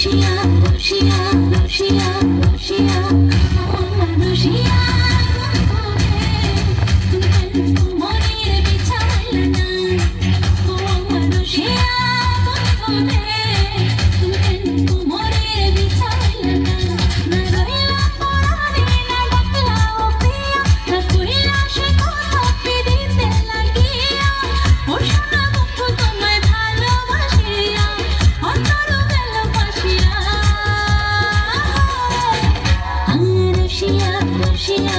she খুশিয়া খুশিয়া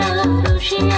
ऋषिया